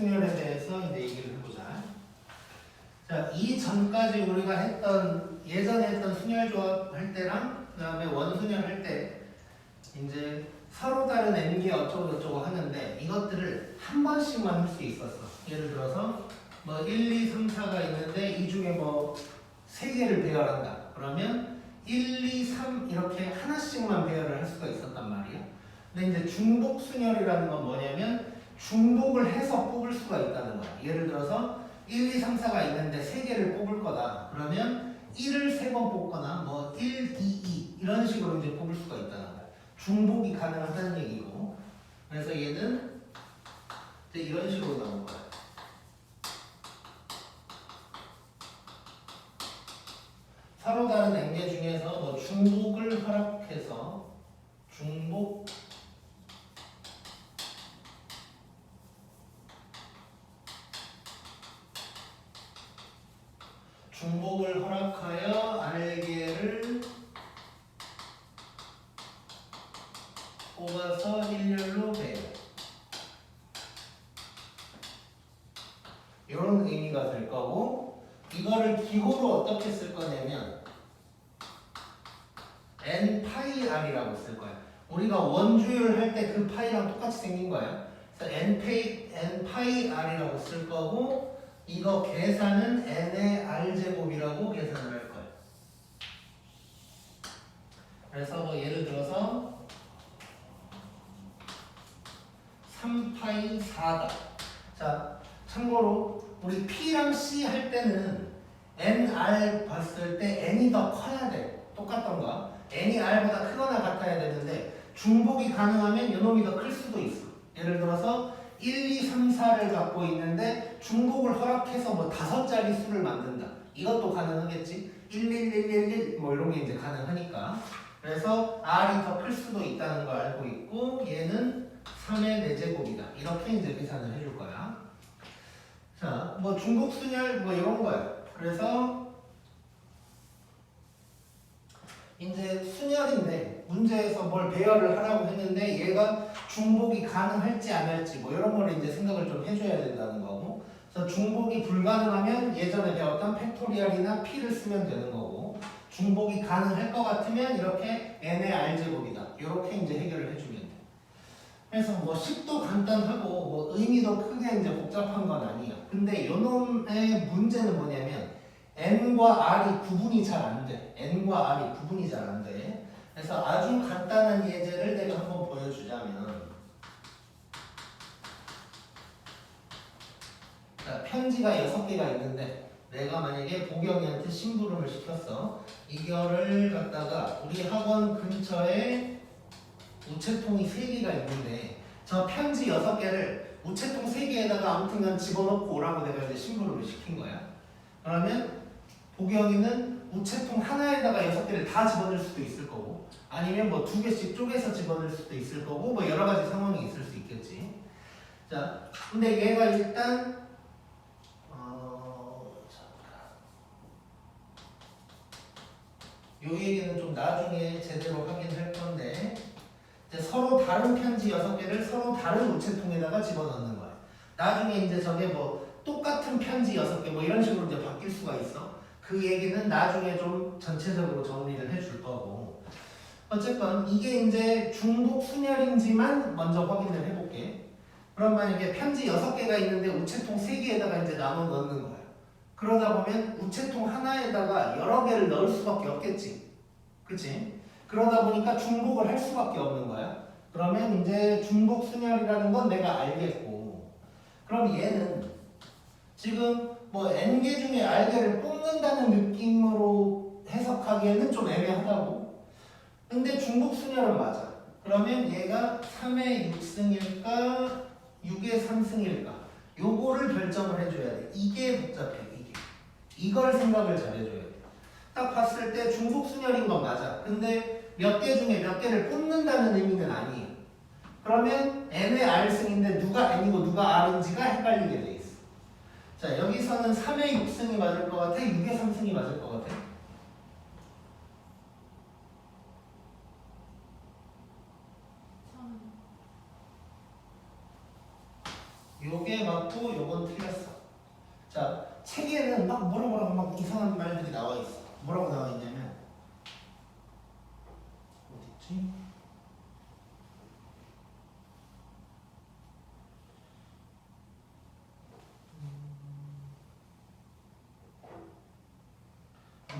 순열에 대해서 이제 얘기를 해보자. 자, 이 전까지 우리가 했던 예전에 했던 순열 조합 할 때랑 그다음에 원순열 할 때 이제 서로 다른 n개 어쩌고 저쩌고 하는데 이것들을 한 번씩만 할 수 있었어. 예를 들어서 뭐 1, 2, 3, 4가 있는데 이 중에 뭐세 개를 배열한다. 그러면 1, 2, 3 이렇게 하나씩만 배열을 할 수가 있었단 말이야. 근데 이제 중복 순열이라는 건 뭐냐면 중복을 해서 뽑을 수가 있다는 거야. 예를 들어서 1, 2, 3, 4가 있는데 세 개를 뽑을 거다. 그러면 1을 세번 뽑거나 뭐 1, 2, 2 이런 식으로 이제 뽑을 수가 있다는 거야. 중복이 가능하다는 얘기고. 그래서 얘는 이제 이런 식으로 나온 거야. 서로 다른 앵계 중에서 뭐 중복을 허락해서 중복 중복을 허락하여 알개를 뽑아서 일렬로 배열 이런 의미가 될 거고 이거를 기호로 어떻게 쓸 거냐면 n 파이 r이라고 쓸 거야. 우리가 원주율 할 때 그 파이랑 똑같이 생긴 거야. 그래서 n 파이 r이라고 쓸 거고 이거 계산은 n의 r 제곱이라고 계산을 할 거야. 그래서 뭐 예를 들어서 3파이 4다. 자, 참고로 우리 P랑 C 할 때는 NR 봤을 때 N이 더 커야 돼. 똑같던가. N이 R보다 크거나 같아야 되는데 중복이 가능하면 요놈이 더 클 수도 있어. 예를 들어서 1, 2, 3, 4를 갖고 있는데 중복을 허락해서 뭐 다섯 자리 수를 만든다. 이것도 가능하겠지. 1, 1, 1, 1, 1, 뭐 이런 게 이제 가능하니까. 그래서 R이 더 클 수도 있다는 걸 알고 있고 얘는 3의 4제곱이다. 이렇게 이제 계산을 해줄 거야. 자, 뭐 중국 순열 뭐 이런 거야. 그래서 이제 순열인데 문제에서 뭘 배열을 하라고 했는데 얘가 중복이 가능할지 안 할지 뭐 이런 거를 이제 생각을 좀 해줘야 된다는 거고. 그래서 중복이 불가능하면 예전에 배웠던 팩토리얼이나 p를 쓰면 되는 거고. 중복이 가능할 것 같으면 이렇게 n의 r 제곱이다. 이렇게 이제 해결을 해주면 돼. 그래서 뭐 식도 간단하고 뭐 의미도 크게 이제 복잡한 건 아니야. 근데 요놈의 문제는 뭐냐면 n과 r이 구분이 잘 안 돼. n과 r이 구분이 잘 안 돼. 그래서 아주 간단한 예제를 내가 한번 보여주자면 자, 편지가 6개가 있는데 내가 만약에 보경이한테 심부름을 시켰어. 이거를 갖다가 우리 학원 근처에 우체통이 3개가 있는데 저 편지 6개를 우체통 3개에다가 아무튼간 집어넣고 오라고 내가 이제 심부름을 시킨 거야. 그러면 보경이는 우체통 하나에다가 6개를 다 집어넣을 수도 있을 거고 아니면 뭐 두 개씩 쪼개서 집어넣을 수도 있을 거고 뭐 여러 가지 상황이 있을 수 있겠지. 자, 근데 얘가 일단 어. 요 얘기는 좀 나중에 제대로 하긴 할 건데 이제 서로 다른 편지 여섯 개를 서로 다른 우체통에다가 집어넣는 거야. 나중에 이제 저게 뭐 똑같은 편지 여섯 개 뭐 이런 식으로 이제 바뀔 수가 있어. 그 얘기는 나중에 좀 전체적으로 정리를 해줄 거고. 어쨌건 이게 이제 중복 순열인지만 먼저 확인을 해볼게. 그럼 만약에 편지 여섯 개가 있는데 우체통 세 개에다가 이제 나눠 넣는 거야. 그러다 보면 우체통 하나에다가 여러 개를 넣을 수밖에 없겠지. 그치? 그러다 보니까 중복을 할 수밖에 없는 거야. 그러면 이제 중복 순열이라는 건 내가 알겠고. 그럼 얘는 지금 뭐 n개 중에 r개를 뽑는다는 느낌으로 해석하기에는 좀 애매하다고. 근데 중복 순열은 맞아. 그러면 얘가 3의 6승일까 6의 3승일까 요거를 결정을 해줘야 돼. 이게 복잡해 이게. 이걸 생각을 잘 해줘야 돼. 딱 봤을 때 중복 순열인 건 맞아. 근데 몇 개 중에 몇 개를 뽑는다는 의미는 아니에요. 그러면 n의 r승인데 누가 n이고 누가 r인지가 헷갈리게 돼. 자 여기서는 3의 6승이 맞을 것 같아? 6의 3승이 맞을 것 같아? 참 요게 개 맞고 요건 틀렸어. 자, 책에는 막 뭐라 뭐라 막 이상한 말들이 나와 있어. 뭐라고 나와 있냐면 어디 있지?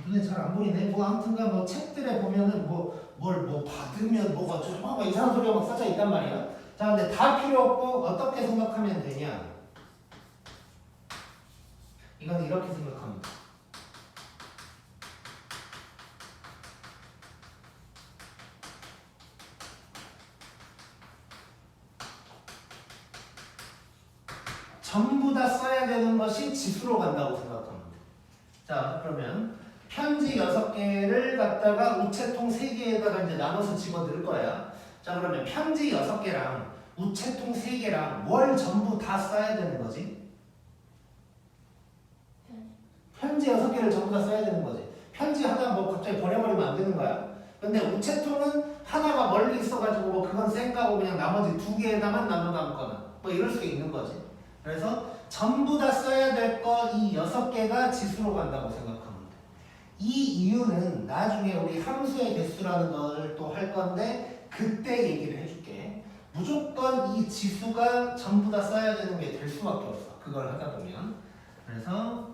눈에 잘 안 보이네. 뭐 아무튼간 뭐 책들에 보면은 뭐 뭘 뭐 받으면 뭐가 어쩌고 막 이상한 소리가 막 써져 있단 말이야. 자, 근데 다 필요 없고 어떻게 생각하면 되냐? 이건 이렇게 돼. 전부 다 써야 되는 것이 지수로 간다고 돼. 자, 그러면 편지 6개를 갖다가 우체통 3개에다가 이제 나눠서 집어 넣을 거야. 자, 그러면 편지 6개랑 우체통 3개랑 뭘 전부 다 써야 되는 거지? 편지 6개를 전부 다 써야 되는 거지. 편지 하나 뭐 갑자기 버려버리면 안 되는 거야. 근데 우체통은 하나가 멀리 있어가지고 뭐 그건 쌩까고 그냥 나머지 두 개에다만 나눠 담거나 뭐 이럴 수 있는 거지. 그래서 전부 다 써야 될 거 이 여섯 개가 지수로 간다고 돼. 이 이유는 나중에 우리 함수의 개수라는 걸 또 할 건데 그때 얘기를 해줄게. 무조건 이 지수가 전부 다 써야 되는 게 될 수밖에 없어. 그걸 하다 보면. 그래서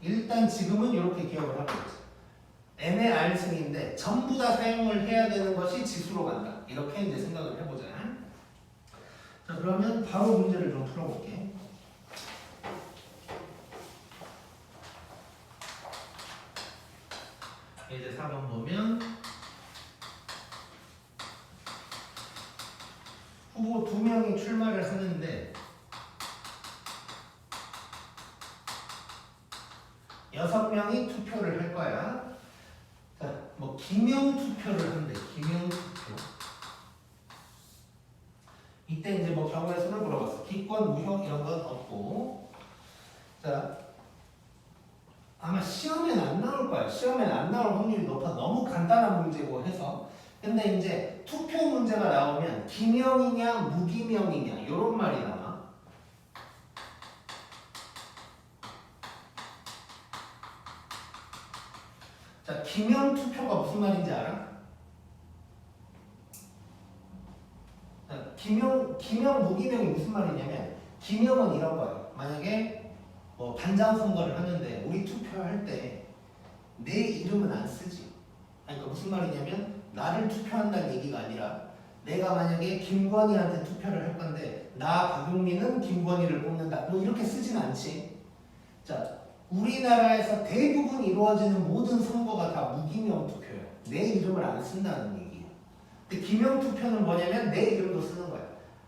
일단 지금은 이렇게 기억을 하고 있지. n의 r승인데 전부 다 사용을 해야 되는 것이 지수로 간다. 이렇게 이제 생각을 해보자. 자 그러면 바로 문제를 좀 풀어볼게. 이제 4번 보면 후보 두 명이 출마를 하는데 여섯 명이 투표를 할 거야. 자, 뭐 기명 투표를 한대. 기명 투표. 이때 이제 뭐 경우의 수를 물어봤어. 기권, 무효 이런 건 없고. 자, 아마 시험엔 안 나올 거야. 시험엔 안 나올 확률이 높아. 너무 간단한 문제고 해서. 근데 이제 투표 문제가 나오면 기명이냐 무기명이냐 이런 말이 나와. 자, 기명 투표가 무슨 말인지 알아? 자, 기명, 기명, 무기명이 무슨 말이냐면 기명은 이런 거예요. 만약에 뭐 반장 선거를 하는데 우리 투표할 때 내 이름은 안 쓰지. 그러니까 무슨 말이냐면 나를 투표한다는 얘기가 아니라 내가 만약에 김건희한테 투표를 할 건데 나 박용민은 김건희를 뽑는다. 뭐 이렇게 쓰진 않지. 자, 우리나라에서 대부분 이루어지는 모든 선거가 다 무기명 투표예요. 내 이름을 안 쓴다는 얘기예요. 근데 기명 투표는 뭐냐면 내 이름도 쓰는 거야.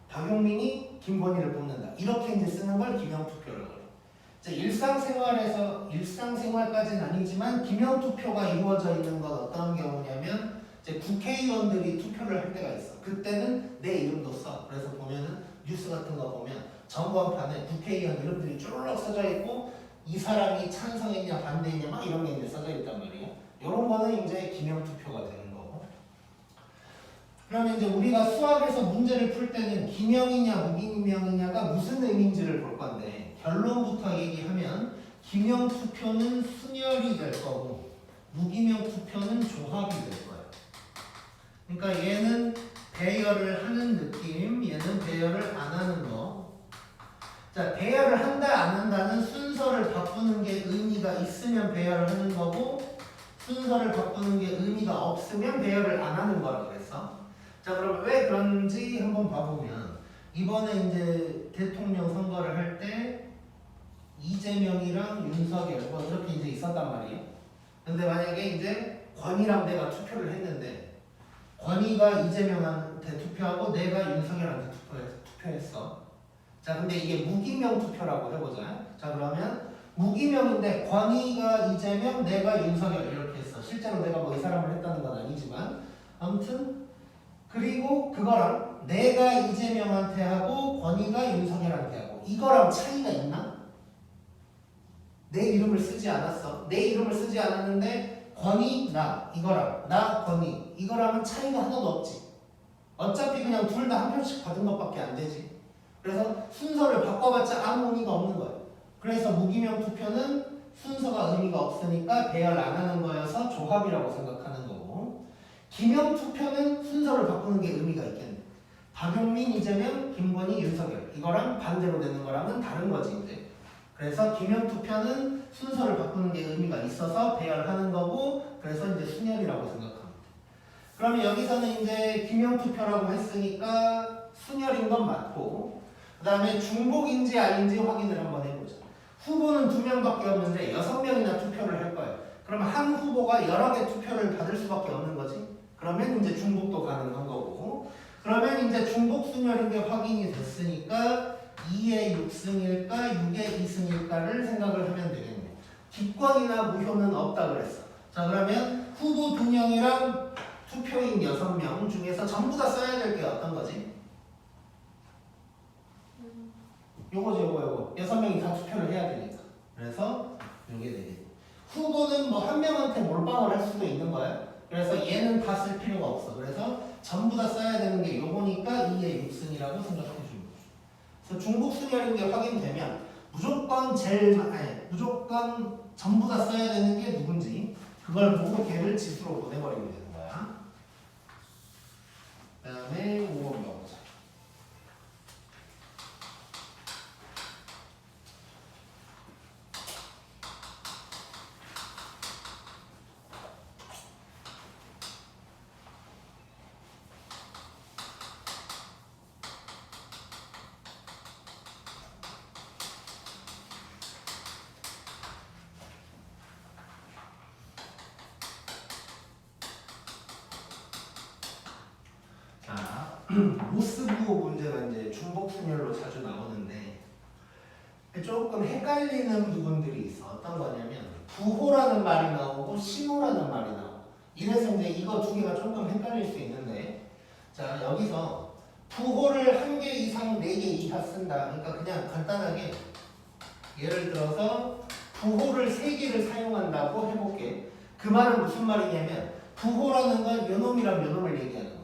박용민이 김건희를 뽑는다. 이렇게 이제 쓰는 걸 기명 투표를 그 래. 자, 일상생활에서 일상생활까지는 아니지만 기명 투표가 이루어져 있는 건 어떤 경우냐면 이제 국회의원들이 투표를 할 때가 있어. 그때는 내 이름도 써. 그래서 보면은 뉴스 같은 거 보면 전광판에 국회의원 이름들이 쭈르륵 써져 있고 이 사람이 찬성했냐 반대했냐 막 이런 게 이제 써져 있단 말이에요. 이런 거는 이제 기명 투표가 되는 거고. 그러면 이제 우리가 수학에서 문제를 풀 때는 기명이냐 무기명이냐가 무슨 의미인지를 볼 건데 결론부터 얘기하면 기명 투표는 순열이 될 거고 무기명 투표는 조합이 될 거예요. 그러니까 얘는 배열을 하는 느낌, 얘는 배열을 안 하는 거. 자, 배열을 한다 안 한다는 순서를 바꾸는 게 의미가 있으면 배열을 하는 거고 순서를 바꾸는 게 의미가 없으면 배열을 안 하는 거라 그랬어. 자, 그럼 왜 그런지 한번 봐보면 이번에 이제 대통령 선거를 할 때 이재명이랑 윤석열 뭐 이렇게 이제 있었단 말이에요. 근데 만약에 이제 권이랑 내가 투표를 했는데 권이가 이재명한테 투표하고 내가 윤석열한테 투표했- 투표했어. 자, 근데 이게 무기명 투표라고 해보자. 자, 그러면 무기명인데 권위가 이재명, 내가 윤석열 이렇게 했어. 실제로 내가 뭐 이 사람을 했다는 건 아니지만 아무튼 그리고 그거랑 내가 이재명한테 하고 권위가 윤석열한테 하고 이거랑 차이가 있나? 내 이름을 쓰지 않았어. 내 이름을 쓰지 않았는데 권위 나 이거랑 나 권위 이거랑은 차이가 하나도 없지. 어차피 그냥 둘 다 한 표씩 받은 것밖에 안 되지. 그래서 순서를 바꿔봤자 아무 의미가 없는 거예요. 그래서 무기명 투표는 순서가 의미가 없으니까 배열 안 하는 거여서 조합이라고 생각하는 거고 기명 투표는 순서를 바꾸는 게 의미가 있겠네. 박용민, 이재명, 김건희, 윤석열 이거랑 반대로 되는 거랑은 다른 거지 이제. 그래서 기명 투표는 순서를 바꾸는 게 의미가 있어서 배열하는 거고 그래서 이제 순열이라고 생각합니다. 그러면 여기서는 이제 기명 투표라고 했으니까 순열인 건 맞고 그 다음에 중복인지 아닌지 확인을 한번 해보자. 후보는 두 명밖에 없는데 여섯 명이나 투표를 할 거예요. 그러면 한 후보가 여러 개 투표를 받을 수밖에 없는 거지. 그러면 이제 중복도 가능한 거고. 그러면 이제 중복 순열인 게 확인이 됐으니까 2의 6승일까 6의 2승일까를 생각을 하면 되겠네요. 기권이나 무효는 없다 그랬어. 자 그러면 후보 두 명이랑 투표인 여섯 명 중에서 전부 다 써야 될 게 어떤 거지? 요거죠 요거 요거 여섯 명이 다 투표를 해야 되니까 그래서 요게 되겠네 후보는 뭐 한 명한테 몰빵을 할 수도 있는 거야 그래서 얘는 다 쓸 필요가 없어 그래서 전부 다 써야 되는 게 요거니까 2의 6승이라고 생각해 주는 거죠 그래서 중복 순열인 게 확인되면 무조건 제일 마- 아니 무조건 전부 다 써야 되는 게 누군지 그걸 보고 걔를 지수로 보내버리면 되는 거야. 그 다음에 5번 가 보자 자, 모스부호 문제가 이제 중복 순열로 자주 나오는데 조금 헷갈리는 부분들이 있어. 어떤 거냐면 부호라는 말이 나오고 신호라는 말이 나오고 이래서 이제 이거 두 개가 조금 헷갈릴 수 있는데 자 여기서 부호를 한 개 이상 네 개 이하 쓴다. 그러니까 그냥 간단하게 예를 들어서 부호를 세 개를 사용한다고 해볼게. 그 말은 무슨 말이냐면 부호라는 건 요놈이랑 요놈을 얘기하는 거야.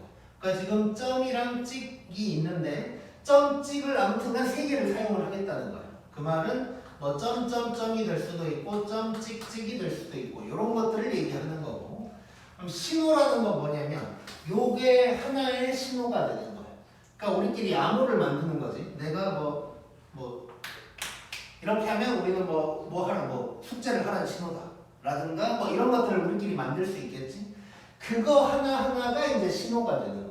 그러니까 지금 점이랑 찍이 있는데 점 찍을 아무튼 간 세 개를 사용을 하겠다는 거야. 그 말은 뭐 점 점 점이 될 수도 있고 점 찍 찍이 될 수도 있고 이런 것들을 얘기하는 거고. 그럼 신호라는 건 뭐냐면 요게 하나의 신호가 되는 거야. 그러니까 우리끼리 암호를 만드는 거지. 내가 뭐 뭐 이렇게 하면 우리는 뭐 뭐 하는 뭐 숙제를 하라는 신호다. 라든가 뭐 이런 것들을 우리끼리 만들 수 있겠지. 그거 하나하나가 이제 신호가 되는 거예요.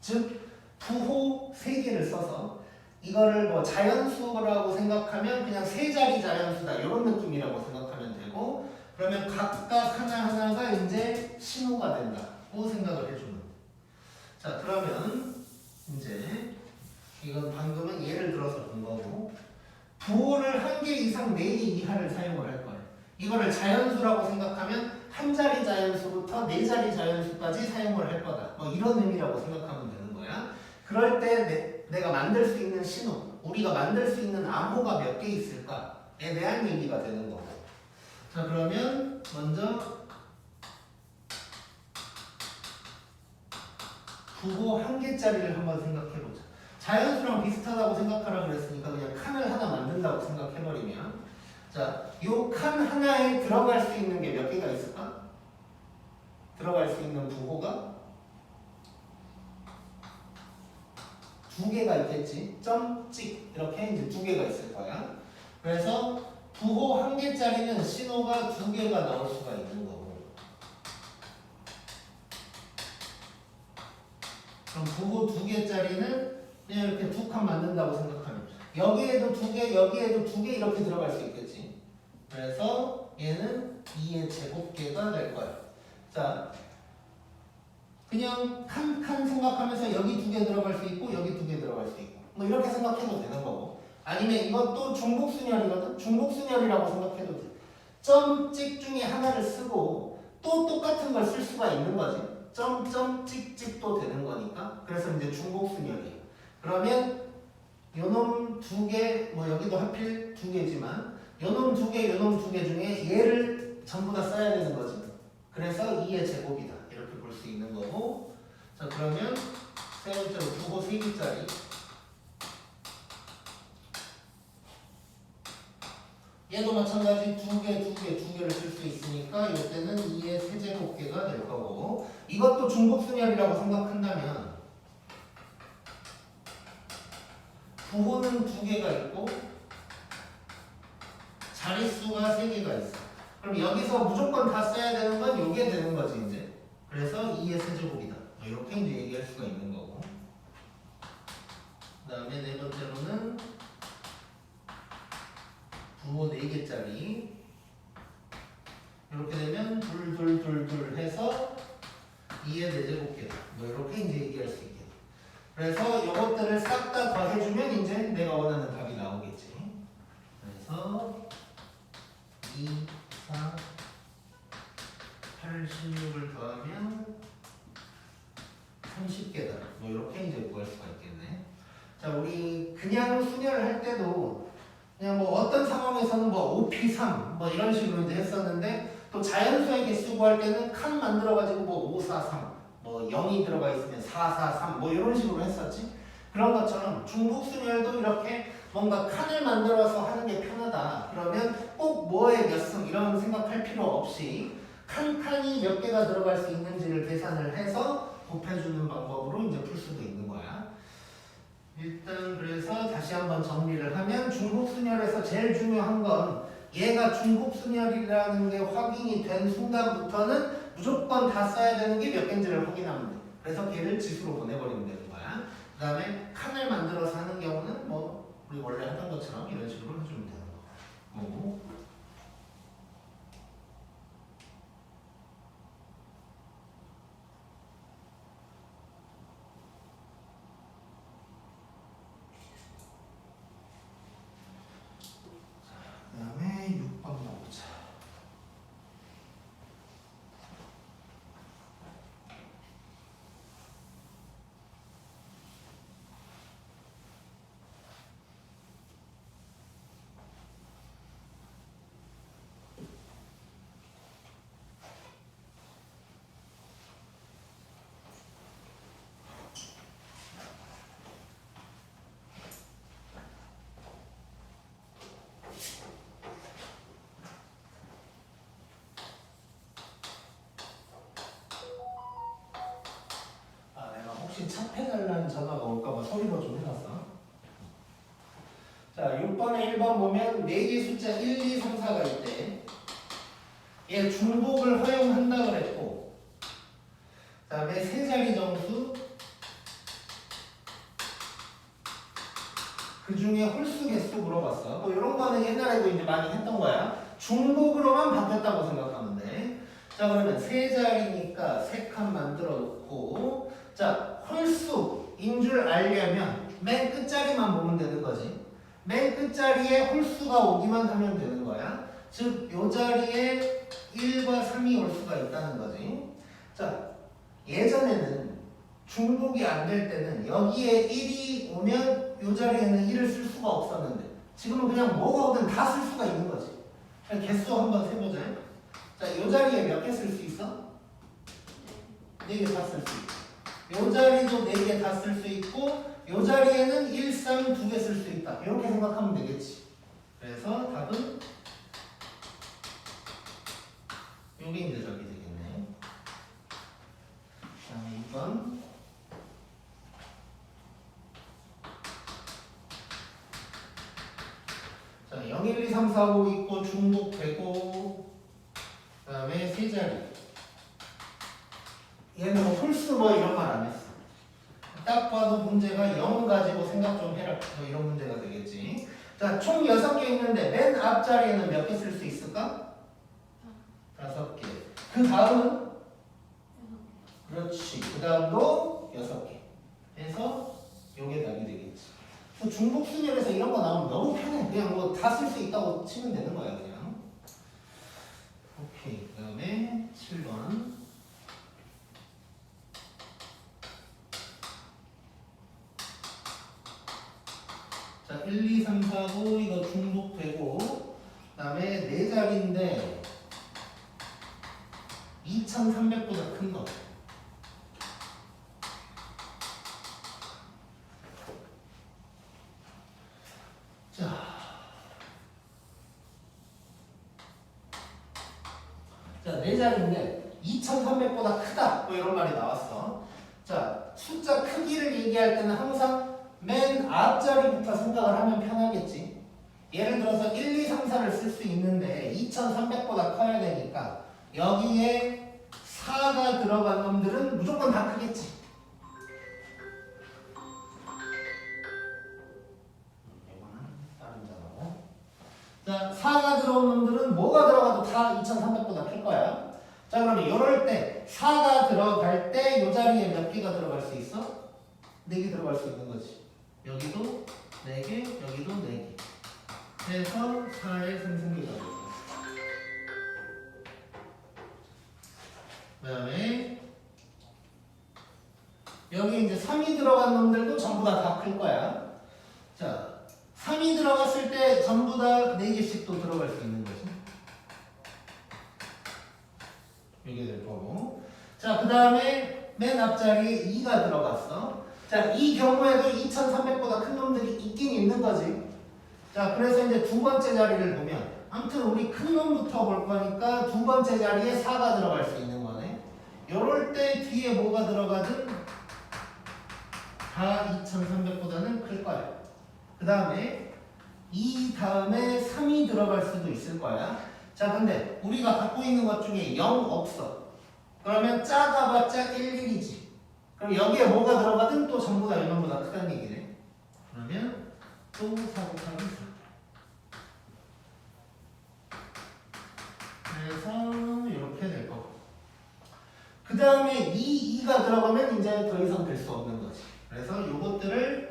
즉 부호 세 개를 써서 이거를 뭐 자연수라고 생각하면 그냥 세 자리 자연수다 이런 느낌이라고 생각하면 되고 그러면 각각 하나하나가 이제 신호가 된다고 생각을 해주는. 자 그러면 이제 이건 방금은 예를 들어서 본 거고 부호를 한 개 이상 네개 이하를 사용을 할 거예요. 이거를 자연수라고 생각하면 한 자리 자연수부터 네 자리 자연수까지 사용을 할 거다. 뭐 이런 의미라고 생각하면 되는 거야. 그럴 때 내, 가 만들 수 있는 신호, 우리가 만들 수 있는 암호가 몇 개 있을까에 대한 얘기가 되는 거고. 자 그러면 먼저 부호 한 개짜리를 한번 생각해 보자. 자연수랑 비슷하다고 생각하라 그랬으니까 그냥 칸을 하나 만든다고 생각해버리면 자, 요 칸 하나에 들어갈 수 있는 게 몇 개가 있을까? 들어갈 수 있는 부호가 두 개가 있겠지. 점, 찍 이렇게 이제 두 개가 있을 거야. 그래서 부호 한 개짜리는 신호가 두 개가 나올 수가 있는 거고. 그럼 부호 두 개짜리는 그냥 이렇게 두 칸 만든다고 생각하면 여기에도 두 개, 여기에도 두 개 이렇게 들어갈 수 있겠지. 그래서 얘는 2의 제곱계가 될 거야. 자, 그냥 칸 칸 생각하면서 여기 두 개 들어갈 수 있고 여기 두 개 들어갈 수 있고 뭐 이렇게 생각해도 되는 거고 아니면 이것도 중복순열이거든. 중복순열이라고 생각해도 돼. 점, 찍 중에 하나를 쓰고 또 똑같은 걸 쓸 수가 있는 거지. 점, 점, 찍, 찍도 되는 거니까. 그래서 이제 중복순열이에요. 그러면 요놈 두 개, 뭐 여기도 하필 두 개지만 요놈 두 개, 요놈 두 개 중에 얘를 전부 다 써야 되는 거죠. 그래서 2의 제곱이다. 이렇게 볼 수 있는 거고. 자, 그러면 세 번째로 9호 3개짜리. 얘도 마찬가지 두 개, 두 개, 두 개를 쓸 수 있으니까 이때는 2의 세제곱계가 될 거고 이것도 중복순열이라고 생각한다면 부호는 두 개가 있고 자릿수가 세 개가 있어. 그럼 여기서 무조건 다 써야 되는 건 요게 되는 거지 이제. 그래서 2의 세제곱이다. 뭐 이렇게 이제 얘기할 수가 있는 거고. 그 다음에 네 번째로는 부호 4개짜리 이렇게 되면 둘둘둘둘 해서 2의 4제곱계다. 뭐 이렇게 이제 얘기할 수 있겠다. 그래서 이것들을 싹 다 더해주면 이제 내가 원하는 답이 나오겠지. 그래서 2, 4, 8, 16을 더하면 30개다. 뭐 이렇게 이제 구할 수가 있겠네. 자, 우리 그냥 순열을 할 때도 그냥 뭐 어떤 상황에서는 뭐 5P3 뭐 이런 식으로 이제 했었는데 또 자연수의 개수 구할 때는 칸 만들어 가지고 뭐 5, 4, 3, 뭐 0이 들어가 있으면 4, 4, 3 뭐 이런 식으로 했었지. 그런 것처럼 중복 순열도 이렇게 뭔가 칸을 만들어서 하는 게 편하다. 그러면 꼭 뭐의 몇승 이런 생각할 필요 없이 칸 칸이 몇 개가 들어갈 수 있는지를 계산을 해서 곱해주는 방법으로 이제 풀 수도 있는 거야. 일단 그래서 다시 한번 정리를 하면 중복순열에서 제일 중요한 건 얘가 중복순열이라는 게 확인이 된 순간부터는 무조건 다 써야 되는 게 몇 개인지를 확인하면 돼. 그래서 걔를 지수로 보내버리면 되는 거야. 그 다음에 칸을 만들어서 하는 경우는 뭐 우리 원래 하던 것처럼 이런 식으로 해주면 되는 거고. 그 다음에 6번 가보자. 아, 내가 혹시 착해달라는 전화가 올까봐 소리로 좀 해놨어. 자, 6번에 1번 보면 4개 숫자 1, 2, 3, 4가 있대. 얘 중복을 허용한다 그랬고, 그 다음에 세 자리 정수, 그 중에 홀수 개수 물어봤어. 뭐 이런 거는 옛날에도 이제 많이 했던 거야. 중복으로만 바뀌었다고 생각하면 돼. 자 그러면 세 자리니까 세 칸 만들어 놓고 자 홀수 인 줄 알려면 맨 끝자리만 보면 되는 거지. 맨 끝자리에 홀수가 오기만 하면 되는 거야. 즉 요 자리에 1과 3이 올 수가 있다는 거지. 자 예전에는 중복이 안 될 때는 여기에 1이 오면 요 자리에는 1을 쓸 수가 없었는데 지금은 그냥 뭐가 오든 다 쓸 수가 있는 거지. 그냥 개수 한번 세보자. 자, 이 자리에 몇 개 쓸 수 있어? 네개다 쓸 수 있고 이 자리도 네개다 쓸 수 있고 이 자리에는 1, 3, 두개쓸 수 있다. 이렇게 생각하면 되겠지. 그래서 답은 요게 저기 되겠네. 자, 2번 자, 0, 1, 2, 3, 4, 5 있고 중복 되고 그 다음에 세 자리 얘는 뭐 홀수 뭐 이런 말 안 했어. 딱 봐도 문제가 0 가지고 생각 좀 해라. 뭐 이런 문제가 되겠지. 자 총 6개 있는데 맨 앞자리에는 몇 개 쓸 수 있을까? 다섯 개그 다음은? 그렇지. 그 다음도 6개. 해서 요게 답이 되겠지. 그 중복 순열에서 이런 거 나오면 너무 편해. 그냥 뭐 다 쓸 수 있다고 치면 되는 거야 그냥. 오케이. 그 다음에 7번. 자, 1, 2, 3, 4, 5 이거 중복되고 그 다음에 네 자리인데 2300보다 큰 거. 자, 자, 네 자리인데 2,300보다 크다. 뭐 이런 말이 나왔어. 자, 숫자 크기를 얘기할 때는 항상 맨 앞자리부터 생각을 하면 편하겠지. 예를 들어서 1, 2, 3, 4를 쓸 수 있는데 2,300보다 커야 되니까 여기에 4가 들어간 놈들은 무조건 다 크겠지. 자, 4가 들어온 놈들은 뭐가 들어가도 다 2,300보다 클 거야. 자, 그러면 이럴 때 4가 들어갈 때 이 자리에 몇 개가 들어갈 수 있어? 4개 들어갈 수 있는 거지. 여기도 4개, 여기도 4개. 해서 4의 상승기가 그 다음에 여기 이제 3이 들어간 놈들도 전부 다 다 클 거야. 자, 3이 들어갔을 때 전부 다 4개씩 또 들어갈 수 있는 거지. 이게 될 거고. 자, 그 다음에 맨 앞자리에 2가 들어갔어. 자, 이 경우에도 2300보다 큰 놈들이 있긴 있는 거지. 자, 그래서 이제 두 번째 자리를 보면, 아무튼 우리 큰 놈부터 볼 거니까 두 번째 자리에 4가 들어갈 수 있는 요럴 때 뒤에 뭐가 들어가든 다 2300보다는 클 거야. 그 다음에 이 다음에 3이 들어갈 수도 있을 거야. 자, 근데 우리가 갖고 있는 것 중에 0 없어. 그러면 작아봤자 1, 1이지. 그럼 여기에 뭐가 들어가든 또 전부 다 0보다 크다는 얘기네. 그러면 또 4 곱하기 4. 그래서. 그 다음에 2, 2가 들어가면 이제 더 이상 될 수 없는 거지. 그래서 요것들을